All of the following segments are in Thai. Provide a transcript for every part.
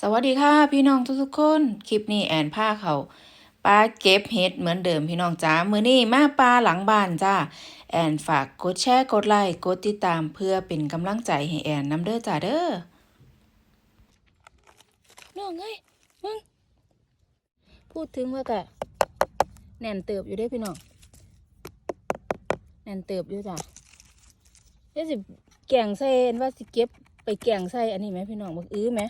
สวัสดีค่ะพี่น้องทุกๆคน คลิปนี้แอนพาเขาปลาเก็บเห็ดเหมือนเดิมพี่น้องจ้ามือนี้มาปลาหลังบ้านจ้าแอนฝากกดแชร์กดไลค์กดติดตามเพื่อเป็นกำลังใจให้แอนน้ำเด้อจ้าเด้อน้องเอ้ยมึงพูดถึงว่ากะแน่นเติบอยู่เด้พี่น้องแน่นเติบอยู่จ้าเดี๋ยวสิแกงใส่อันว่าสิเก็บไปแกงใส่อันนี้ไหมพี่น้องบักอื้อไหม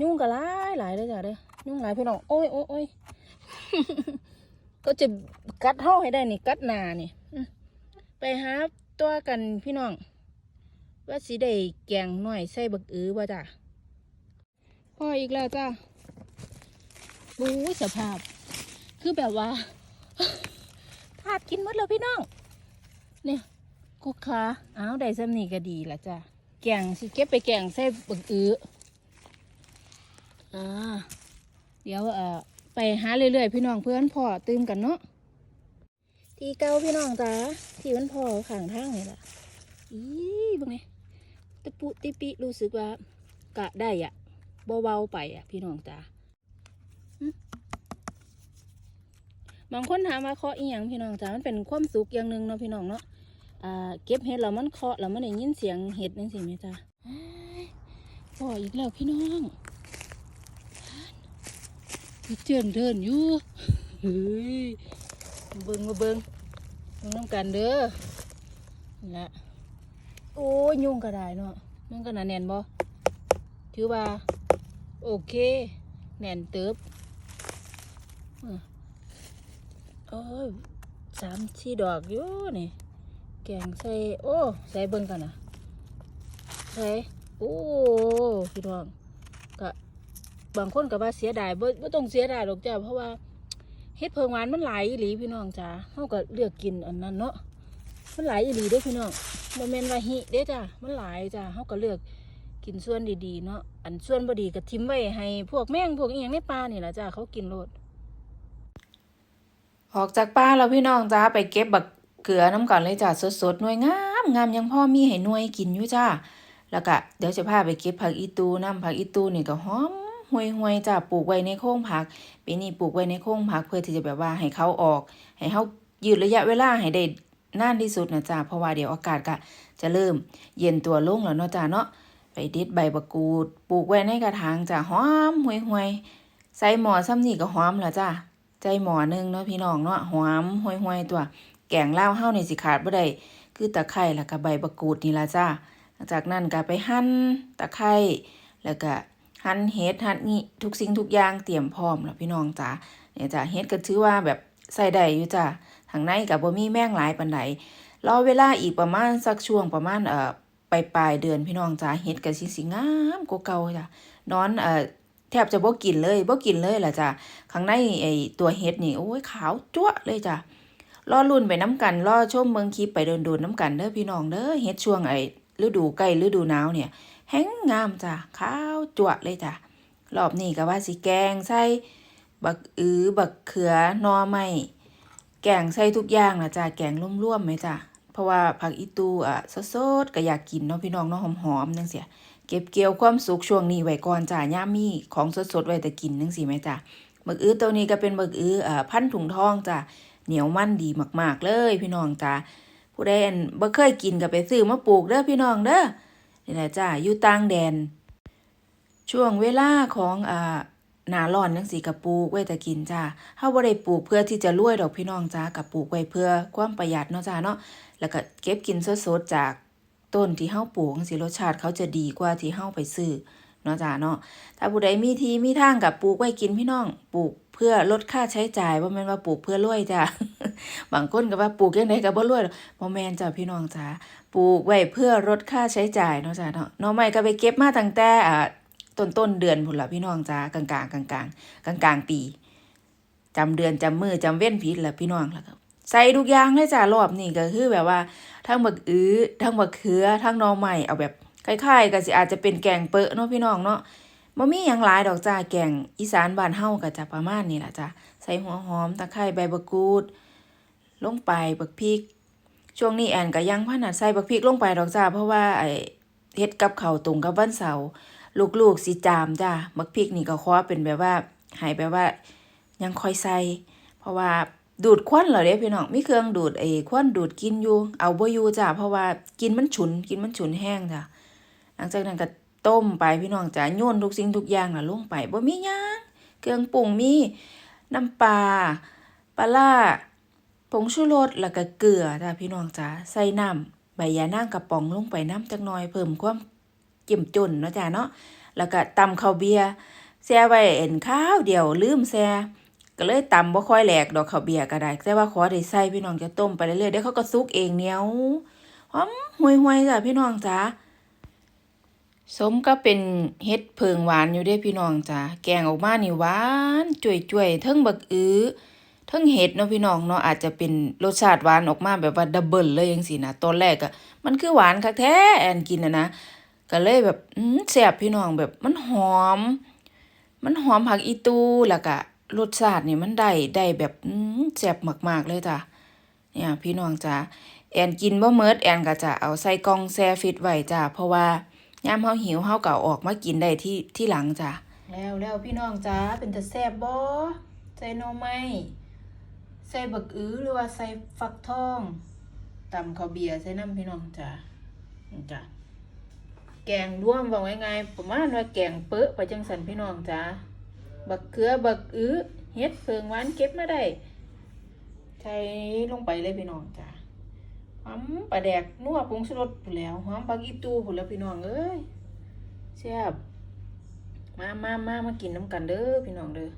ยุ่งก็หลายหลายเลยจ้ะเด้อยุ่งหลายพี่น้องโอ้ยโอ้ยโอ้ยก็จะกัดเท่าให้ได้นี่กัดนานี่ไปหาตัวกันพี่น้อง ว่าสิได้แกงหน่อยใส่บักอื้อบ่จ้ะพ่ออีกแล้วจ้ะโอ้ยสภาพ คือแบบว่าทาดกินหมดแล้วพี่น้อง เนี่ยกุกขาอ้าวได้ซ้ำนี่ก็ดีละจ้ะแกงสิเก็บไปแกงใส่บักอื้อ อ่าเดี๋ยวเอ่อไปหาเรื่อยๆ พี่น้องเพื่อนพ่อตื่มกันเนาะที่เก้าพี่น้องจ้าที่มันพ่อข้างทางนี่แหละอีบังไงตะปุติปิรู้สึกว่ากะได้อะเบาๆไปอะ พี่น้องจ้าบางคนถามว่าเคาะอีหยังพี่น้องจ้ามันเป็นความสุขอย่างหนึ่งเนาะพี่น้องเนาะอ่าเก็บเห็ดแล้วมันเคาะแล้วมันได้ยินเสียงเห็ดนั่นสิแม่จ้าพ่ออีกแล้วพี่น้อง เดินเดินอยู่เฮ้ยเบิ้งมาเบิ้งมาน้ำกันเด้อนี่ละโอ้ยยุงก็ได้เนาะมันก็หนาแน่นบ่ถือว่า โอเค แน่นเติบอะโอ้ยสามสี่ดอกอยู่นี่แกงใส่โอ้ใส่เบิ่งกันนะใส่โอ้พี่น้อง บางคนก็ว่าเสียดายบ่บ่ต้องเสียดายหรอกจ้าเพราะว่าเฮ็ดเพิงหวานมันหลายอีหลีพี่น้องจ้าเฮาก็เลือกกินอันนั้นเนาะมันหลายอีหลีเด้อพี่น้องบ่แม่นว่าหิเด้จ้ามันหลายจ้าเฮาก็เลือกกินส่วนดีๆเนาะอันส่วนบ่ดีก็ทิ้งไว้ให้พวกแมงพวกอีหยังในป่านี่ล่ะจ้าเขากินโลดออกจากป่าแล้วพี่น้องจ้าไปเก็บบักเกลือน้ำก่อนเลยจ้าสดๆหน่วยงามงามยังพ่อมีให้หน่วยกินอยู่จ้าแล้วก็เดี๋ยวจะพาไปเก็บผักอีตูน้ำผักอีตูนี่ก็หอม ห่วยห่วยๆจ้ะปลูกไว้ในโค้งผักปีนี้ปลูกไว้ในโค้งผักเพื่อที่จะแบบว่าให้เขาออก ให้เขายืดระยะเวลาให้ได้นานที่สุดนะจ้ะเพราะว่าเดี๋ยวอากาศก็จะเริ่มเย็นตัวลงแล้วเนาะจ้ะเนาะไปเด็ดใบบักกูดปลูกไว้ในกระถางจ้ะหอมห่วยห่วยๆใส่หมอซ้ำนี่ก็หอมแล้วจ้ะใจหมอนึงเนาะพี่น้องเนาะหอมห่วยห่วยๆตัว แกงลาวเฮานี่สิขาดบ่ได้คือตะไคร้แล้วก็ใบบักกูดนี่ละจ้ะหลังจากนั้นก็ไปหั่นตะไคร้แล้วก็ หันเฮ็ดหันนี่ทุกสิ่งทุกอย่างเตรียมพร้อมแล้วพี่น้องจ้าเนี่ยจ้ะเฮ็ดก็ถือว่าแบบใส่ได้อยู่จ้ะทางในก็บ่มีแมงหลายปานใดรอเวลาอีกประมาณสักช่วงประมาณเอ่อปลายปลายเดือนพี่น้องจ้าเฮ็ดก็สิสิงามกว่าเก่าจ้ะนอนเอ่อแทบจะบ่กินเลยบ่กินเลยล่ะจ้ะข้างในไอ้ตัวเฮ็ดนี่โอ้ยขาวจั๊วเลยจ้ะรอรุ่นไปน้ำกันรอชมเมืองคลิปไปโดนๆน้ำกันเด้อพี่น้องเด้อเฮ็ดช่วงไอ้ ฤดูใกล้ฤดูหนาวเนี่ย แห้งงามจ้ะขาวจวะเลยจ้ะรอบนี้ก็ว่าสิแกงใส่บักอือบักเขือนอไม้แกงใส่ทุกอย่างนะจ้ะแกงร่วมๆไหมจ้ะเพราะว่าผักอีตูอะสดๆก็อยากกินเนาะพี่น้องเนาะหอมๆจังเสียเก็บเกี่ยวความสุขช่วงนี้ไว้ก่อนจ้ะย่ามีของสดๆไว้แต่กินจังซี่ไหมจ้ะบักอื้อตัวนี้ก็เป็นบักอื้ออ่าพันถุงทองจ้ะเหนียวมันดีมาก ๆ เลยพี่น้องจ้ะ ผู้ใดอันบ่เคยกินก็ไปซื้อมาปลูกเด้อพี่น้องเด้อนี่แหละจ้าอยู่ต่างแดน ช่วงเวลาของอ่าหนาร้อนจังสีกับปลูกไว้แต่กินจ้าเฮาบ่ได้ปลูกเพื่อที่จะรวยดอกพี่น้องจ้ากับปลูกไว้เพื่อความประหยัดเนาะจ้าเนาะ แล้วก็เก็บกินสดๆจากต้นที่เฮาปลูกจังสีรสชาติเขาจะดีกว่าที่เฮาไปซื้อ นาะจ้าเนาะถ้าผู้ใดมีทีมีทางกับปลูกไว้กินพี่น้องปลูกเพื่อลดค่าใช้จ่ายบ่แม่นว่าปลูกเพื่อรวยจ้าบางคนก็ว่าปลูกจังไดก็บ่รวยดอกบ่แม่นจ้าพี่น้องจ้าปลูกไว้เพื่อลดค่าใช้จ่ายเนาะจ้ะเนาะน่อไม้ก็ไปเก็บมาตั้งแต่อ่าต้นต้นเดือนพุ่นละพี่น้องจ้ากลางกลางกลางกลางกลางกลางปีจำเดือนจำมือจำเว้นผิดละพี่น้องแล้วก็ใส่ทุกอย่างเลยจ้ารอบนี้ก็คือแบบว่า ทั้งบักอื้อทั้งบักเขือทั้งน่อไม้เอาแบบ คล้ายๆก็สิอาจจะเป็นแกงเปอะเนาะพี่น้องเนาะบ่มีหยังหลายดอกจ้าแกงอีสานบ้านเฮาก็จะประมาณนี้ล่ะจ้ะใส่หัวหอมตะไคร้ใบบักกูด ลงไปบักพริก ช่วงนี้แอนก็ยังพันนัดใส่บักพริกลงไปดอกจ้าเพราะว่าไอ้เฮ็ดกับเขาตรงกับวันเสาร์ลูกๆสิจามจ้าบักพริกนี่ก็ขอเป็นแบบว่าให้แบบว่า ยังค่อยใส่ เพราะว่าดูดควันเหรอเด้พี่น้องมีเครื่องดูดไอ้ควันดูดกินอยู่ เอาบ่อยู่จ้าเพราะว่ากินมันฉุนกินมันฉุนแห้งจ้ะ หลังจากนั้นก็ต้มไปพี่น้องจ้าโยนทุกสิ่งทุกอย่างน่ะลงไปบ่มีหยังเครื่องปรุงมีน้ำปลาปลาร้าผงชูรสแล้วก็เกลือจ้าพี่น้องจ้าใส่น้ำใบยานางกระป๋องลงไปน้ำจักหน่อยเพิ่มความเจ้มจนเนาะจ้าเนาะแล้วก็ตำข้าวเบียร์แช่ไว้เอ็นข้าวเดียวลืมแช่ก็เลยตำบ่ค่อยแหลกดอกข้าวเบียร์ก็ได้แต่ว่าขอได้ใส่พี่น้องจะต้มไปเรื่อยๆเดี๋ยวเขาก็สุกเองเหนียวหอมห่วยๆจ้ะพี่น้องจ้า สมก็เป็นเฮ็ดเพิงหวานอยู่เด้พี่น้องจ้าแกงออกมานี่หวานจ่วยๆเทิงบักอื้อเทิงเห็ดเนาะพี่น้องเนาะอาจจะเป็นรสชาติหวานออกมาแบบว่าดับเบิลเลยจังซี่นะตอนแรกอะมันคือหวานคักแท้แอนกินน่ะนะก็เลยแบบแซ่บพี่น้องแบบมันหอม มันหอมผักอีตูแล้วก็รสชาตินี่มันได้ได้แบบแซ่บมากๆเลยจ้ะเนี่ยพี่น้องจ้ะแอนกินบ่เมิดแอนก็จะเอาใส่กล่องแช่ฟิตไว้จ้ะเพราะว่า ยามเฮาหิวเฮาก็อาออกมากินได้ที่ที่หลังจ้ะแล้วแล้วพี่น้องจ้ะเป็นตาแซ่บบ่ใส่หน่อไม้ใส่บักอื้อหรือว่าใส่ฟักทองตำข้าวเบียร์ใส่น้ำพี่น้องจ้ะนี่จ้ะแกงร่วมว่าไงายๆประมาณว่าแกงเปื้อไปจังสันพี่น้องจ้าบักเขือบักอื้อเฮ็ดเพิงหวานเก็บมาได้ใช้ลงไปเลยพี่น้องจ้า อมปลาแดกนัวปรุงสรสพู้นแล้วหอมผักอีตูผู้แล้วพี่น้องเอ้ยแซ่บมามามามากินน้ำกันเด้อพี่น้องเด้อ